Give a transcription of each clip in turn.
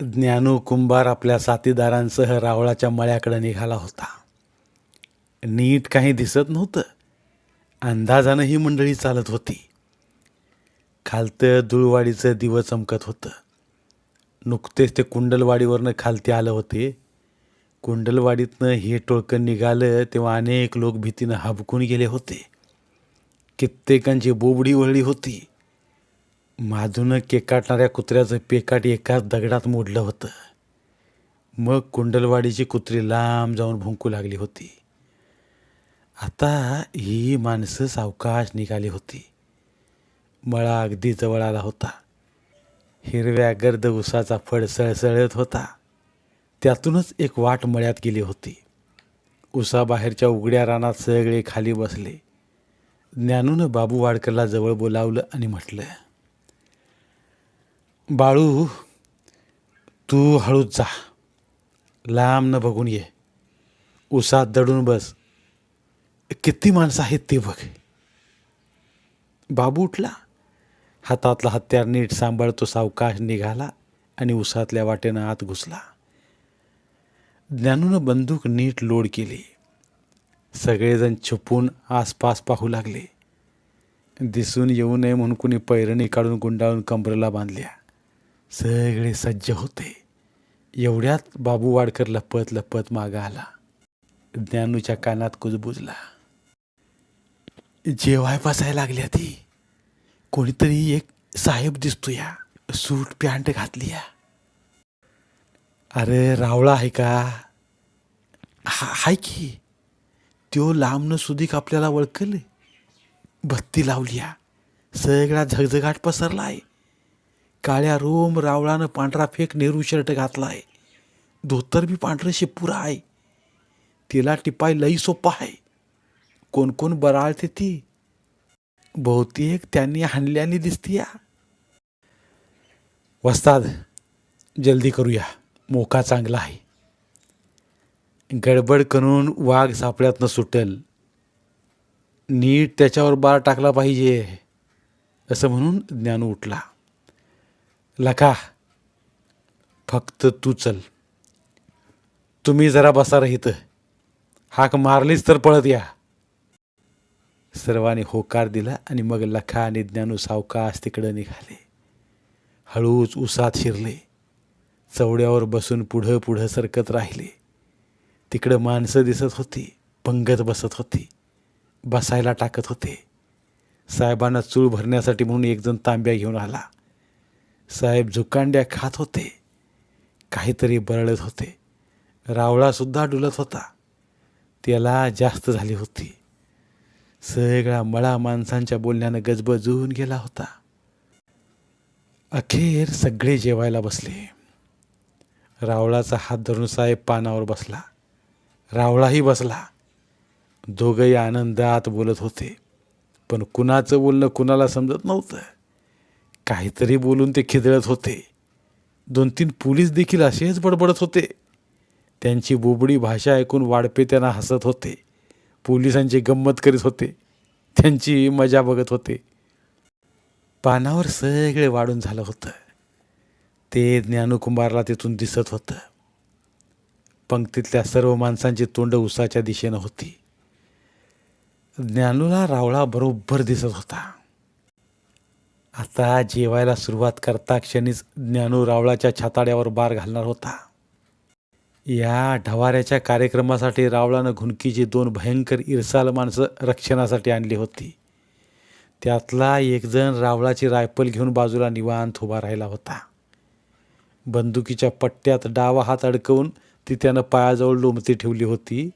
ज्ञानू कुंभार आपल्या साथीदारांसह रावळाच्या मळ्याकडे निघाला होता. नीट काही दिसत नव्हतं. अंदाजानं ही मंडळी चालत होती. खालतं धुळवाडीचं दिवं चमकत होतं. नुकतेच ते कुंडलवाडीवरनं खालती आलं होते. कुंडलवाडीतनं हे टोळकं निघालं तेव्हा अनेक लोक भीतीनं हाबकून गेले होते. कित्येकांची बोबडी वळली होती. माधूनं केकाटणाऱ्या कुत्र्याचं पेकाट एकाच दगडात मोडलं होतं. मग कुंडलवाडीची कुत्री लांब जाऊन भुंकू लागली होती. आता ही माणसं सावकाश निघाली होती. मळा अगदी जवळ आला होता. हिरव्या गर्द उसाचा फड सळसळत होता. त्यातूनच एक वाट मळ्यात गेली होती. उसाबाहेरच्या उघड्या रानात सगळे खाली बसले. ज्ञानूनं बाबू वाडकरला जवळ बोलावलं आणि म्हटलं बाळू तू हळूच जा. लांब न बघून ये. उसात दडून बस. किती माणसं आहेत ते बघ. बाबू उठला. हातातला हत्यार नीट सांभाळतो सावकाश निघाला आणि उसातल्या वाटेनं आत घुसला. ज्ञानूनं बंदूक नीट लोड केली. सगळेजण छुपून आसपास पाहू लागले. दिसून येऊ नये म्हणून कुणी पैरणी काढून गुंडाळून कंबरेला बांधल्या. सगळे सज्ज होते. एवढ्यात बाबू वाडकर लपत लपत मागा आला. ज्ञानूच्या कानात कुजबुजला. जेवाय बसायला लागल्या ती. कोणीतरी एक साहेब दिसतो या सूट पॅन्ट घातली या अरे रावळा आहे का? हा हाय की. त्यो लांबनं सुधीक आपल्याला ओळखले बत्ती लावली या सगळा झगझगाट पसरला आहे काळ्या रोम रावळानं पांढरा फेक नेहरू शर्ट घातला आहे धोतर बी पांढरं शेपुरा आहे. तिला टिपाय लई सोपा आहे. कोण कोण बराळते ती? बहुतेक त्यांनी हाणल्याने दिसतीया. वस्ताद जल्दी करूया. मोका चांगला आहे. गडबड करून वाघ सापड्यातनं सुटेल. नीट त्याच्यावर बार टाकला पाहिजे. असं म्हणून ज्ञान उठला. लका फक्त तू चल. तुम्ही जरा बसा रहित हाक मारलीच तर पळत या. सर्वांनी होकार दिला आणि मग लखा आणि ज्ञानू सावकाश तिकडं निघाले. हळूच उसात शिरले. चवड्यावर बसून पुढं पुढं सरकत राहिले. तिकडं माणसं दिसत होती पंगत बसत होती बसायला टाकत होते. साहेबांना चूळ भरण्यासाठी म्हणून एकजण तांब्या घेऊन आला. साहेब झुकांड्या खात होते. काहीतरी बरळत होते. रावळासुद्धा डुलत होता. त्याला जास्त झाली होती. सगळा मळा माणसांच्या बोलण्यानं गजबजून गेला होता. अखेर सगळे जेवायला बसले. रावळाचा हात धरून साहेब पानावर बसला. रावळाही बसला. दोघंही आनंदात बोलत होते. पण कुणाचं बोलणं कुणाला समजत नव्हतं. काहीतरी बोलून ते खिदळत होते. दोन तीन पोलीस देखील असेच बडबडत होते. त्यांची बोबडी भाषा ऐकून वाढपे त्यांना हसत होते. पोलिसांची गंमत करीत होते. त्यांची मजा बघत होते. पानावर सगळे वाढून झालं होतं. ते ज्ञानकुंभारला तिथून दिसत होतं. पंक्तीतल्या सर्व माणसांची तोंड उसाच्या दिशेनं होती. ज्ञानूला रावळा बरोबर दिसत होता. आता जेवायला सुरुवात करता क्षणीच ज्ञानू रावळाच्या छाताड्यावर बार घालणार होता. या ढवाऱ्याच्या कार्यक्रमासाठी रावळानं घुनकीची दोन भयंकर इरसाल माणसं रक्षणासाठी आणली होती. त्यातला एकजण रावळाची रायफल घेऊन बाजूला निवांत उभा राहिला होता. बंदुकीच्या पट्ट्यात डावा हात अडकवून ती त्यानं पायाजवळ लोमती ठेवली होती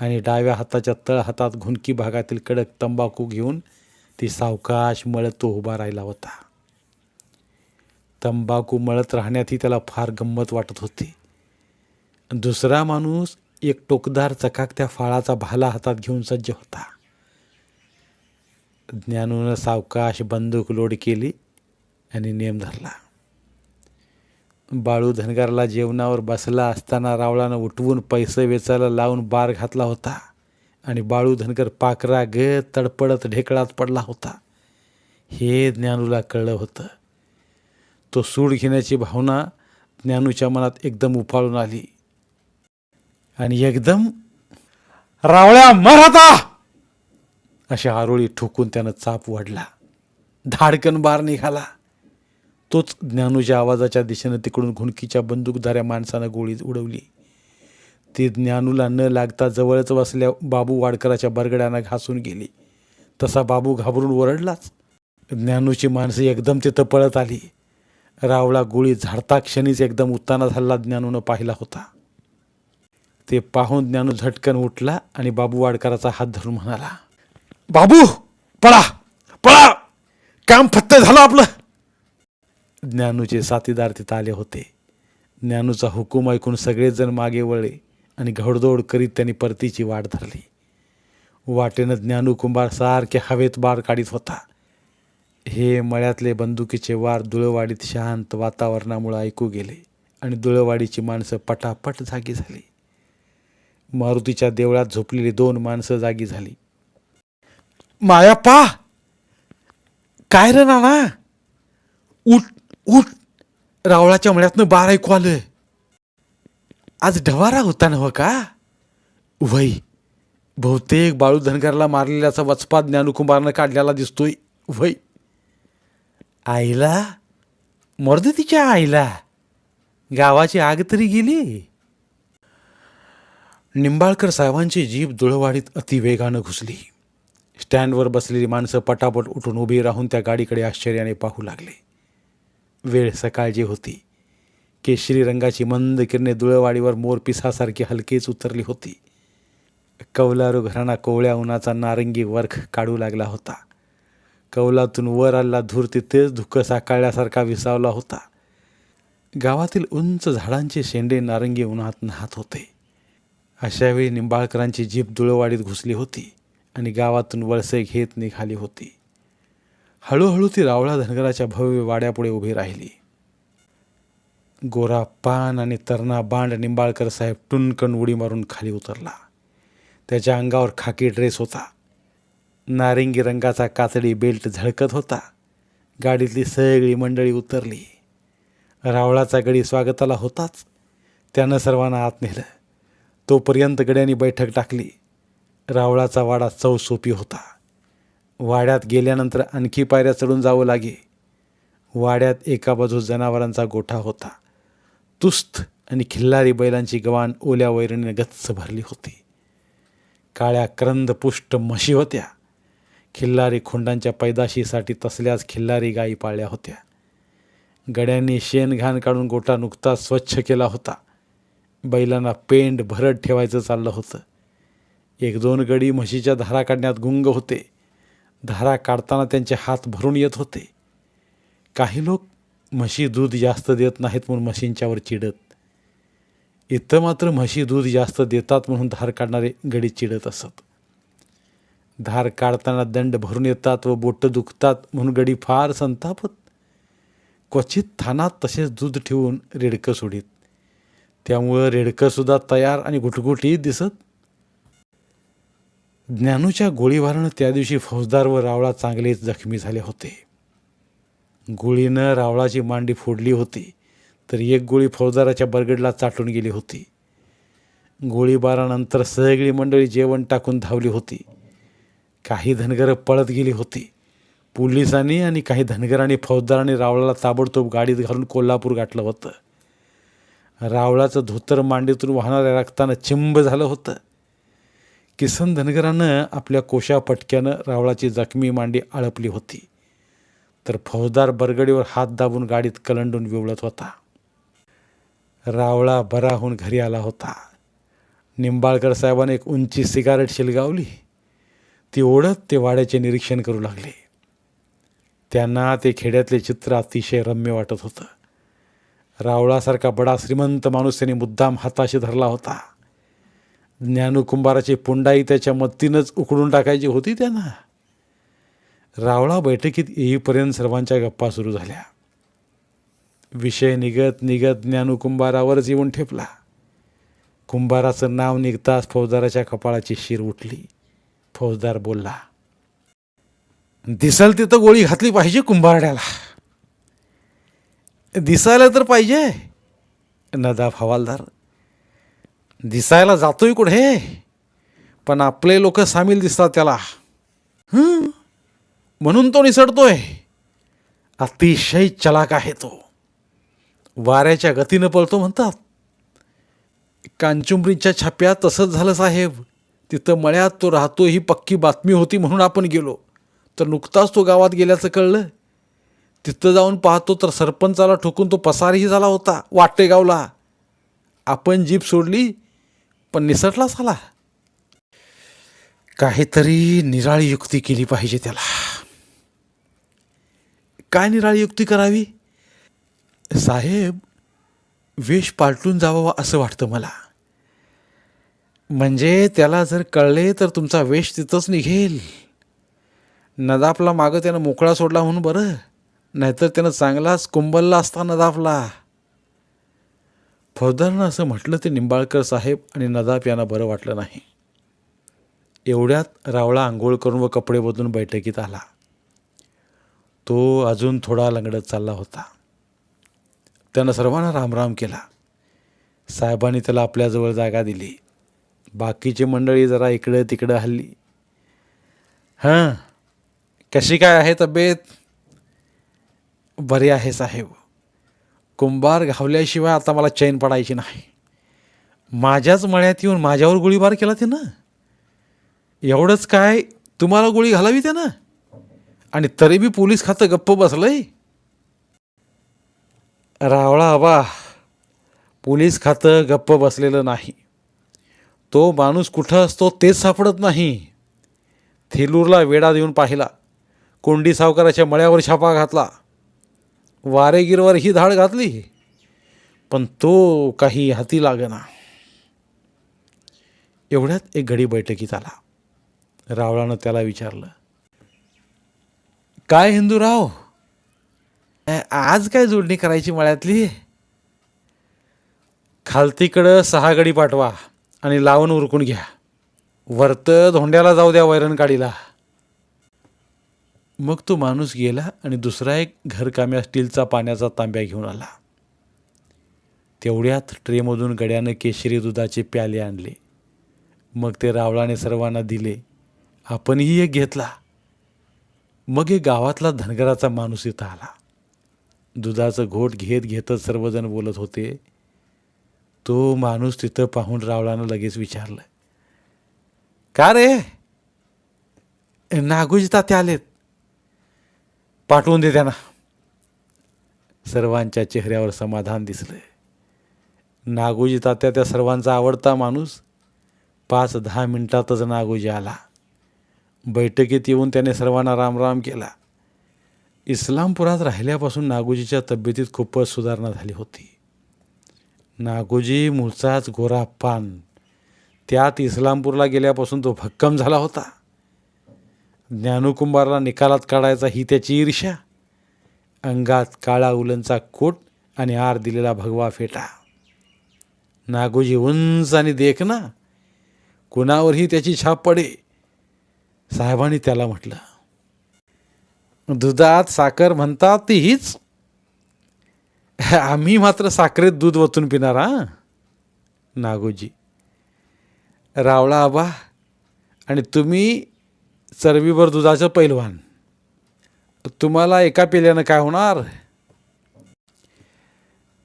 आणि डाव्या हाताच्या तळ हातात घुनकी भागातील कडक तंबाखू घेऊन ती सावकाश मळत तो उभा राहिला होता. तंबाखू मळत राहण्यातही त्याला फार गंमत वाटत होती. दुसरा माणूस एक टोकदार चकाकत्या फाळाचा भाला हातात घेऊन सज्ज होता. ज्ञानूनं सावकाश बंदूक लोड केली आणि नेम धरला. बाळू धनगरला जेवणावर बसला असताना रावळानं उठवून पैसे वेचायला लावून बार घातला होता. आणि बाळू धनगर पाकरा ग तडपडत ढेकळात पडला होता. हे ज्ञानूला कळलं होतं. तो सूड घेण्याची भावना ज्ञानूच्या मनात एकदम उफाळून आली. आणि एकदम रावळ्या मराता अशा आरोळी ठोकून त्यानं चाप वाढला. धाडकन बार निघाला. तोच ज्ञानूच्या आवाजाच्या दिशेनं तिकडून घुणकीच्या बंदूकधाऱ्या माणसानं गोळी उडवली. ती ज्ञानूला न लागता जवळच बसल्या बाबू वाडकराच्या बरगड्यानं घासून गेली. तसा बाबू घाबरून ओरडलाच. ज्ञानूची माणसं एकदम तिथं पळत आली. रावळा गोळी झाडता क्षणीच एकदम उत्ताना झाला ज्ञानूनं पाहिला होता. ते पाहून ज्ञानू झटकन उठला आणि बाबू वाडकराचा हात धरून म्हणाला बाबू पळा पळा! काम फत्त झालं आपलं. ज्ञानूचे साथीदार तिथं आले होते. ज्ञानूचा हुकूम ऐकून सगळेजण मागे वळले. आणि घोडदौड करीत त्यांनी परतीची वाट धरली. वाटेनं ज्ञानू कुंभार सारखे हवेत बार काढीत होता. हे मळ्यातले बंदुकीचे वार दुळवाडीत शांत वातावरणामुळे ऐकू गेले आणि दुळवाडीची माणसं पटापट जागी झाली. मारुतीच्या देवळात झोपलेली दोन माणसं जागी झाली. मायाप्पा काय रे नाना? उठ उठ! रावळाच्या मळ्यातनं बार ऐकू आलं आज ढवारा होता नव हो का? वय बहुतेक बाळू धनगरला मारलेल्याचा वचपा ज्ञानुकुंभारनं काढलेला दिसतोय. वय आईला मर्द तिच्या आईला गावाची आग तरी गेली? निंबाळकर साहेबांची जीप दुळवाडीत अतिवेगानं घुसली. स्टँडवर बसलेली माणसं पटापट उठून उभी राहून त्या गाडीकडे आश्चर्याने पाहू लागले. वेळ सकाळची होती. केशरी रंगाची मंद किरणे दुळवाडीवर मोरपिसासारखी हलकेच उतरली होती. कौलारू घराणा कोवळ्या उन्हाचा नारंगी वर्ख काढू लागला होता. कौलातून वर आला धूर तिथेच धुकं साकाळल्यासारखा विसावला होता. गावातील उंच झाडांचे शेंडे नारंगी उन्हात नाहत होते. अशावेळी निंबाळकरांची जीप दुळवाडीत घुसली होती आणि गावातून वळसे घेत निघाली होती. हळूहळू ती रावळा धनगराच्या भव्य वाड्यापुढे उभी राहिली. गोरा पान आणि तरणा बांड निंबाळकर साहेब टुनकन उडी मारून खाली उतरला. त्याच्या अंगावर खाकी ड्रेस होता. नारिंगी रंगाचा कातडी बेल्ट झळकत होता. गाडीतली सगळी मंडळी उतरली. रावळाचा गडी स्वागताला होताच. त्यानं सर्वांना आत नेलं. तोपर्यंत गड्यांनी बैठक टाकली. रावळाचा वाडा चौसोपी होता. वाड्यात गेल्यानंतर आणखी पायऱ्या चढून जावं लागे. वाड्यात एका बाजूस जनावरांचा गोठा होता. तुस्त आणि खिल्लारी बैलांची गवाण ओल्या वैरणीने गच्च भरली होती. काळ्या करंद पुष्ट म्हशी होत्या. खिल्लारी खोंडांच्या पैदाशीसाठी तसल्याच खिल्लारी गायी पाळल्या होत्या. गड्यांनी शेणघाण काढून गोटा नुकताच स्वच्छ केला होता. बैलांना पेंड भरत ठेवायचं चाललं होतं. एक दोन गडी म्हशीच्या धारा काढण्यात गुंग होते. धारा काढताना त्यांचे हात भरून येत होते. काही लोक म्हशी दूध जास्त देत नाहीत म्हणून म्हशींच्यावर चिडत. इथं मात्र म्हशी दूध जास्त देतात म्हणून धार काढणारे गडी चिडत असत. धार काढताना दंड भरून येतात व बोटं दुखतात म्हणून गडी फार संतापत. क्वचित थानात तसेच दूध ठेवून रेडकं सोडीत. त्यामुळं रेडकंसुद्धा तयार आणि गुटगुटीत दिसत. ज्ञानूच्या गोळीबारानं त्या दिवशी फौजदार व रावळा चांगलेच जखमी झाले होते. गोळीनं रावळाची मांडी फोडली होती तर एक गोळी फौजदाराच्या बरगडला चाटून गेली होती. गोळीबारानंतर सगळी मंडळी जेवण टाकून धावली होती. काही धनगरं पळत गेली होती. पोलिसांनी आणि काही धनगरांनी फौजदारांनी रावळाला ताबडतोब गाडीत घालून कोल्हापूर गाठलं होतं. रावळाचं धोतर मांडीतून वाहणाऱ्या रक्तानं चिंब झालं होतं. किसन धनगरानं आपल्या कोशा पटक्यानं रावळाची जखमी मांडी आळपली होती. तर फौजदार बरगडीवर हात दाबून गाडीत कलंडून विवळत होता. रावळा बराहून घरी आला होता. निंबाळकर साहेबांनी एक उंची सिगारेट शिलगावली. ती ओढत ते वाड्याचे निरीक्षण करू लागले. त्यांना ते खेड्यातले चित्र अतिशय रम्य वाटत होतं. रावळासारखा बडा श्रीमंत माणूस त्यांनी मुद्दाम हाताशी धरला होता. ज्ञानकुंभाराची पुंडाई त्याच्या मत्तीनंच उकडून टाकायची होती त्यांना. रावळा बैठकीत येईपर्यंत सर्वांच्या गप्पा सुरू झाल्या. विषय निघत निघत ज्ञानकुंभारावरच येऊन ठेपला. कुंभाराचं नाव निघताच फौजदाराच्या कपाळाची शिर उठली. फौजदार बोलला दिसल तिथं गोळी घातली पाहिजे कुंभारड्याला. दिसायला तर पाहिजे. नदाब हवालदार दिसायला जातोय कुठे? पण आपले लोक सामील दिसतात त्याला. हं, म्हणून तो निसटतोय अतिशय चलाक आहे तो. वाऱ्याच्या गतीनं पळतो म्हणतात. कांचुंबरीच्या छाप्यात तसंच झालं साहेब. तिथं मळ्यात तो राहतो ही पक्की बातमी होती म्हणून आपण गेलो. तर नुकताच तो गावात गेल्याचं कळलं. तिथं जाऊन पाहतो तर सरपंचाला ठोकून तो पसारही झाला होता वाटेगावला. आपण जीप सोडली पण निसटलाच आला. काहीतरी निराळी युक्ती केली पाहिजे त्याला. काय निराळी युक्ती करावी? साहेब वेश पालटून जावावा असं वाटतं मला. म्हणजे त्याला जर कळले तर तुमचा वेश तिथंच निघेल. नदाफला मागं त्यानं मोकळा सोडला म्हणून बरं. नाहीतर त्यानं चांगलाच कुंबलला असता नदाफला. फौजदारनं असं म्हटलं ते निंबाळकर साहेब आणि नदाफ यांना बरं वाटलं नाही. एवढ्यात रावळा आंघोळ करून व कपडे बदलून बैठकीत आला. तो अजून थोडा लंगडत चालला होता. त्यानं सर्वांना रामराम केला. साहेबांनी त्याला आपल्याजवळ जागा दिली. बाकीची मंडळी जरा इकडं तिकडं हल्ली. हां कशी काय आहे तब्येत? बरी आहे साहेब. कुंभार घावल्याशिवाय आता मला चैन पडायची नाही. माझ्याच मळ्यात येऊन माझ्यावर गोळीबार केला त्यानं. एवढंच काय तुम्हाला गोळी घालावी त्यानं? आणि तरी बी पोलीस खातं गप्प बसलंय? रावळा आबा पोलीस खातं गप्प बसलेलं नाही. तो माणूस कुठं असतो तेच सापडत नाही. थेलूरला वेढा देऊन पाहिला. कोंडी सावकाराच्या मळ्यावर छापा घातला. वारेगीरवर ही धाड घातली. पण तो काही हाती लागेना. एवढ्यात एक घडी बैठकीत आला. रावळानं त्याला विचारलं काय हिंदूराव? आज काय जोडणी करायची मळ्यातली? खालतीकडं सहा गडी पाठवा आणि लावून उरकून घ्या. वरत धोंड्याला जाऊ द्या वैरण काढीला. मग तो माणूस गेला आणि दुसरा एक घरकाम्या स्टीलचा पाण्याचा तांब्या घेऊन आला. तेवढ्यात ट्रेमधून गड्यानं केशरी दुधाचे प्याले आणले. मग ते रावळाने सर्वांना दिले. आपणही एक घेतला. मग हे गावातला धनगराचा माणूस इथं आला. दुधाचं घोट घेत घेतच सर्वजण बोलत होते. तो माणूस तिथं पाहून रावळानं लगेच विचारलं का रे? नागोजी तात्या आलेत. पाठवून दे त्यांना. सर्वांच्या चेहऱ्यावर समाधान दिसलं. नागोजी तात्या त्या सर्वांचा आवडता माणूस. पाच दहा मिनिटातच नागोजी आला. बैठकीत येऊन त्याने सर्वांना रामराम केला. इस्लामपुरात राहिल्यापासून नागोजीच्या तब्येतीत खूपच सुधारणा झाली होती. नागोजी मूळचाच गोरा पान. त्यात इस्लामपूरला गेल्यापासून तो भक्कम झाला होता. ज्ञानकुंभारला निकालात काढायचा ही त्याची ईर्ष्या. अंगात काळा उलनचा कोट आणि आर दिलेला भगवा फेटा. नागोजी उंच आणि देख ना कुणावरही त्याची छाप पडे. साहेबांनी त्याला म्हटलं दुधात साखर म्हणतात ती हीच आम्ही मात्र साखरेत दूध वतून पिणार हा. नागोजी रावळा आबा आणि तुम्ही चरबीभर दुधाचं पैलवान. तुम्हाला एका पेल्यानं काय होणार?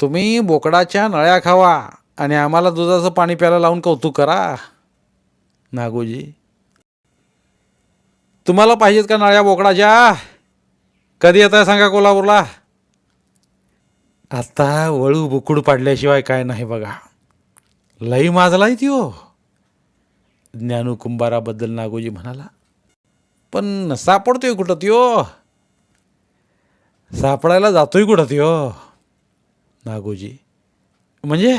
तुम्ही बोकडाच्या नळ्या खावा आणि आम्हाला दुधाचं पाणी प्यायला लावून कौतुक करा. नागोजी तुम्हाला पाहिजेत का नळ्या बोकडाच्या? कधी येत आहे सांगा कोल्हापूरला? आता वळू बुकुड पाडल्याशिवाय काय नाही बघा. लई माजलाय ती हो. ज्ञानू कुंभाराबद्दल नागोजी म्हणाला पण सापडतोय कुठं त्यो हो? सापडायला जातोय कुठं त्यो हो? नागोजी म्हणजे?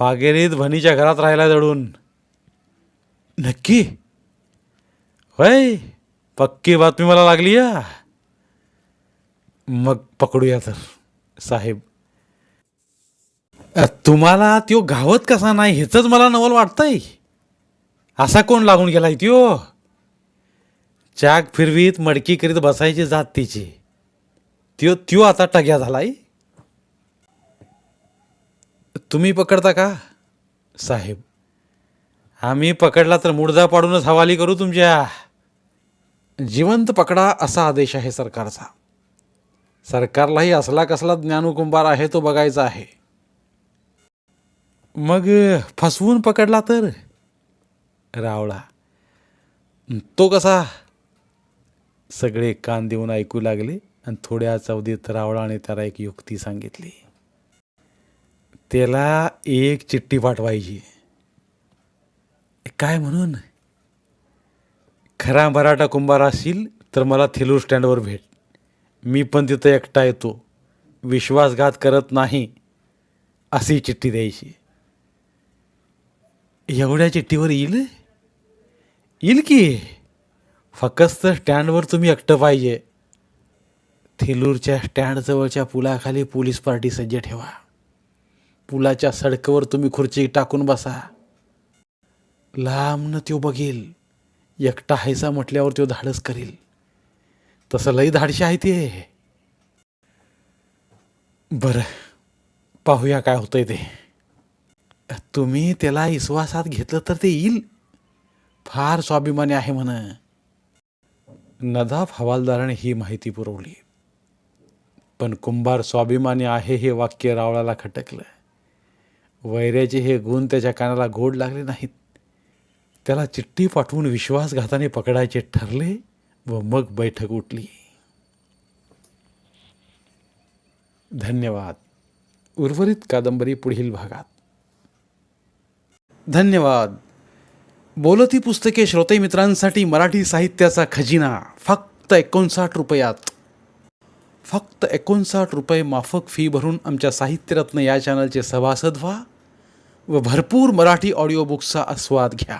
वाघेरीत भनीच्या घरात राहायला जडून. नक्की? होय पक्की बातमी मला लागली या. मग पकडूया तर साहेब. तुम्हाला त्यो गावत कसा नाही ह्याच मला नवल वाटतंय. असा कोण लागून गेलाय त्यो? चाक फिरवीत मडकी करीत बसायची जात तिची. त्यो त्यो आता टग्या झालाय. तुम्ही पकडता का साहेब? आम्ही पकडला तर मुडदा पाडूनच हवाली करू तुमच्या. जिवंत पकडा असा आदेश आहे सरकारचा. सरकारलाही असला कसला ज्ञानुकुंभार आहे तो बघायचा आहे. मग फसवून पकडला तर? रावळा तो कसा? सगळे कान देऊन ऐकू लागले आणि थोड्या चौदीत रावळाने त्याला एक युक्ती सांगितली. त्याला एक चिठ्ठी पाठवायची. काय म्हणून? खरा मराठा कुंभार असेल तर मला थेलूर स्टँडवर भेट. मी पण तिथं एकटा येतो. विश्वासघात करत नाही अशी चिठ्ठी द्यायची. एवढ्या चिठ्ठीवर येईल? येईल की? फक्त स्टँडवर तुम्ही एकटं पाहिजे. थेलूरच्या स्टँडजवळच्या पुलाखाली पोलीस पार्टी सज्ज ठेवा. पुलाच्या सडकवर तुम्ही खुर्ची टाकून बसा. लांबनं त्यो बघेल. एकटा हायसा म्हटल्यावर तो धाडस करील. तसं लई धाडशी आहे ते. बरं पाहूया काय होतंय ते. तुम्ही त्याला विश्वासात घेतलं तर ते येईल. फार स्वाभिमानी आहे म्हण. नदाफ हवालदाराने ही माहिती पुरवली. पण कुंभार स्वाभिमानी आहे हे वाक्य रावळाला खटकलं. वैऱ्याचे हे गुण त्याच्या कानाला गोड लागले नाहीत. त्याला चिठ्ठी पाठवून विश्वासघाताने पकडायचे ठरले व मग बैठक उठली. धन्यवाद. उर्वरित कादंबरी पुढील भागात. धन्यवाद. बोलती पुस्तके श्रोते मित्रांसाठी मराठी साहित्याचा खजिना. फक्त एकोणसाठ रुपयात. फक्त एकोणसाठ रुपये माफक फी भरून आमच्या साहित्यरत्न या चॅनलचे सभासद व्हा व भरपूर मराठी ऑडिओ बुक्सचा आस्वाद घ्या.